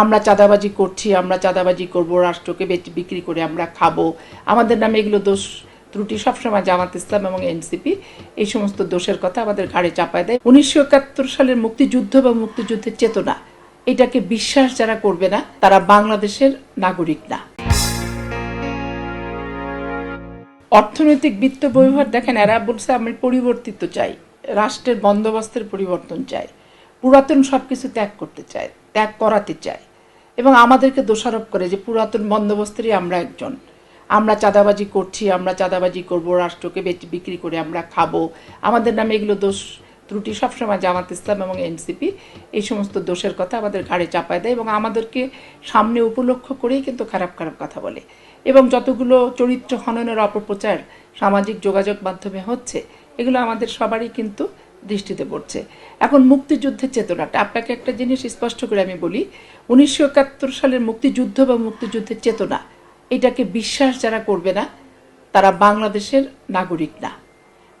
আমরা চাঁদাবাজি করছি, আমরা চাঁদাবাজি করব, রাষ্ট্রকে বিক্রি করে আমরা খাব। আমাদের নামে এগুলো দোষ ত্রুটি সবসময় জামাত ইসলাম এবং এনসিপি, এই সমস্ত দোষের কথা আমাদের ঘাড়ে চাপায় দেয়। উনিশশো একাত্তর সালের মুক্তিযুদ্ধ বা মুক্তিযুদ্ধের চেতনা, এটাকে বিশ্বাস যারা করবে না, তারা বাংলাদেশের নাগরিক না। অর্থনৈতিক বিত্ত ব্যবহার দেখেন, এরা বলছে, আমি পরিবর্তিত চাই, রাষ্ট্রের বন্দোবস্তের পরিবর্তন চাই, পুরাতন সব কিছু ত্যাগ করতে চায় ত্যাগ করাতে চায়। এবং আমাদেরকে দোষারোপ করে যে পুরাতন বন্দোবস্তেরই আমরা একজন। আমরা চাঁদাবাজি করছি, আমরা চাঁদাবাজি করব, রাষ্ট্রকে বেচ- বিক্রি করে আমরা খাব। আমাদের নামে এগুলো দোষ, ত্রুটি সবসময় জামাত ইসলাম এবং এনসিপি এই সমস্ত দোষের কথা আমাদের ঘাড়ে চাপায় দেয় এবং আমাদেরকে সামনে উপলক্ষ করেই কিন্তু খারাপ খারাপ কথা বলে। এবং যতগুলো চরিত্র হননের অপপ্রচার, সামাজিক যোগাযোগ মাধ্যমে হচ্ছে, এগুলো আমাদের সবারই কিন্তু দৃষ্টিতে পড়ছে। এখন মুক্তিযুদ্ধের চেতনাটা, আপনাকে একটা জিনিস স্পষ্ট করে আমি বলি, উনিশশো একাত্তর সালের মুক্তিযুদ্ধ বা মুক্তিযুদ্ধের চেতনা, এটাকে বিশ্বাস যারা করবে না, তারা বাংলাদেশের নাগরিক না।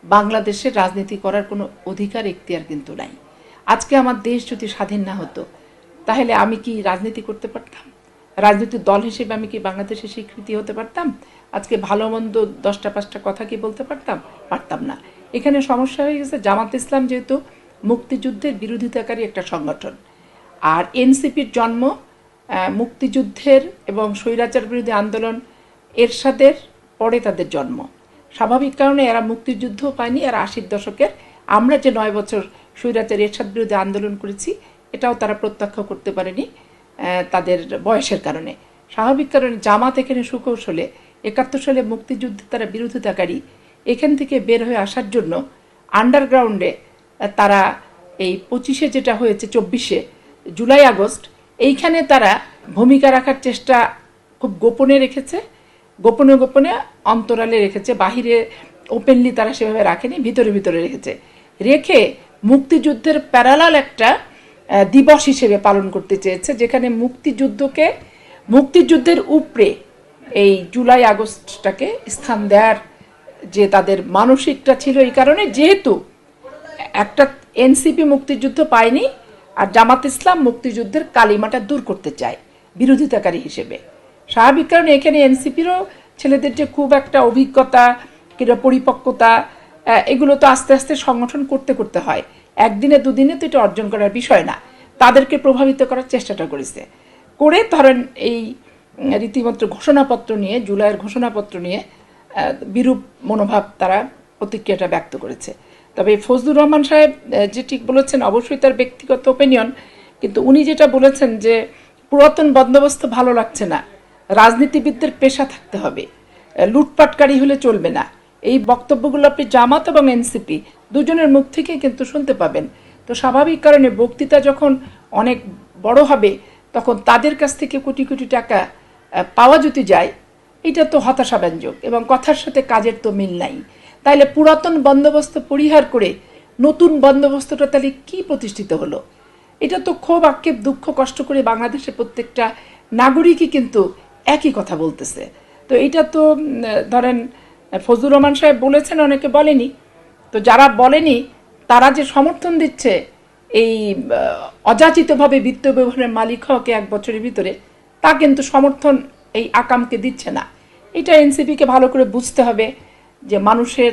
বাংলাদেশের রাজনীতি করার কোনো অধিকার এখতিয়ার কিন্তু নাই। আজকে আমার দেশ যদি স্বাধীন না হতো, তাহলে আমি কি রাজনীতি করতে পারতাম? রাজনৈতিক দল হিসেবে আমি কি বাংলাদেশের স্বীকৃতি হতে পারতাম? আজকে ভালো মন্দ দশটা পাঁচটা কথা কি বলতে পারতাম? পারতাম না। এখানে সমস্যা হয়ে গেছে। জামাত ইসলাম যেহেতু মুক্তিযুদ্ধের বিরোধিতাকারী একটা সংগঠন। আর এনসিপির জন্ম মুক্তিযুদ্ধের এবং স্বৈরাচার বিরোধী আন্দোলন এরশাদের, পরে তাদের জন্ম। স্বাভাবিক কারণে এরা মুক্তিযুদ্ধও পায়নি আর আশির দশকের। আমরা যে নয় বছর স্বৈরাচার এরশাদ বিরোধী আন্দোলন করেছি, এটাও তারা প্রত্যক্ষ করতে পারেনি তাদের বয়সের কারণে। স্বাভাবিক কারণে জামাত এখানে সুকৌশলে, একাত্তর সালে মুক্তিযুদ্ধে তারা বিরোধিতাকারী এখান থেকে বের হয়ে আসার জন্য আন্ডারগ্রাউন্ডে তারা এই পঁচিশে যেটা হয়েছে, চব্বিশে জুলাই, আগস্ট, এইখানে তারা ভূমিকা রাখার চেষ্টা খুব গোপনে রেখেছে। গোপনে গোপনে অন্তরালে রেখেছে, বাহিরে ওপেনলি তারা সেভাবে রাখেনি, ভিতরে ভিতরে রেখেছে। রেখে মুক্তিযুদ্ধের প্যারালাল একটা দিবস হিসেবে পালন করতে চেয়েছে, যেখানে মুক্তিযুদ্ধকে, মুক্তিযুদ্ধের উপরে এই জুলাই, আগস্টটাকে স্থান দেওয়ার যে তাদের মানসিকটা ছিল এই কারণে, যেহেতু একটা এনসিপি মুক্তিযুদ্ধ পায়নি আর জামাত ইসলাম মুক্তিযুদ্ধের কালিমাটা দূর করতে চায় বিরোধিতাকারী হিসেবে। স্বাভাবিক কারণে এখানে এনসিপিরও ছেলেদের যে খুব একটা অভিজ্ঞতা কিংবা পরিপক্কতা এগুলো তো আস্তে আস্তে সংগঠন করতে করতে হয়। একদিনে দুদিনে তো এটা অর্জন করার বিষয় না। তাদেরকে প্রভাবিত করার চেষ্টাটা করেছে। করে ধরেন এই রীতিমতো ঘোষণাপত্র নিয়ে, জুলাইয়ের ঘোষণাপত্র নিয়ে বিরূপ মনোভাব তারা প্রতিক্রিয়াটা ব্যক্ত করেছে। তবে ফজলুর রহমান সাহেব যে ঠিক বলেছেন, অবশ্যই তার ব্যক্তিগত ওপিনিয়ন কিন্তু উনি যেটা বলেছেন যে পুরাতন বন্দোবস্ত ভালো লাগছে না, রাজনীতিবিদদের পেশা থাকতে হবে লুটপাটকারী হলে চলবে না। এই বক্তব্যগুলো আপনি জামাত এবং এনসিপি দুজনের মুখ থেকেই কিন্তু শুনতে পাবেন। তো স্বাভাবিক কারণে বক্তৃতা যখন অনেক বড় হবে, তখন তাদের কাছ থেকে কোটি কোটি টাকা পাওয়া যদি যায় এটা তো হতাশাব্যঞ্জক এবং কথার সাথে কাজের তো মিল নাই। তাইলে পুরাতন বন্দোবস্ত পরিহার করে নতুন বন্দোবস্তটা তাহলে কি প্রতিষ্ঠিত হলো? এটা তো ক্ষোভ, আক্ষেপ, দুঃখ, কষ্ট করে বাংলাদেশের প্রত্যেকটা নাগরিকই কিন্তু একই কথা বলতেছে। তো এটা তো ধরেন, ফজলুর রহমান সাহেব বলেছেন, অনেকে বলেনি। তো যারা বলেনি, তারা যে সমর্থন দিচ্ছে এই অযাচিতভাবে বিত্ত ব্যবহারের মালিক হওয়াকে এক বছরের ভিতরে, তা কিন্তু সমর্থন এই আকামকে দিচ্ছে না। এটা এনসিপিকে ভালো করে বুঝতে হবে যে মানুষের,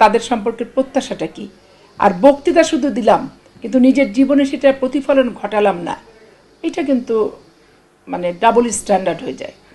তাদের সম্পর্কে প্রত্যাশাটা কি। আর বক্তৃতা শুধু দিলাম, কিন্তু নিজের জীবনে সেটা প্রতিফলন ঘটালাম না। এটা কিন্তু মানে ডাবল স্ট্যান্ডার্ড হয়ে যায়।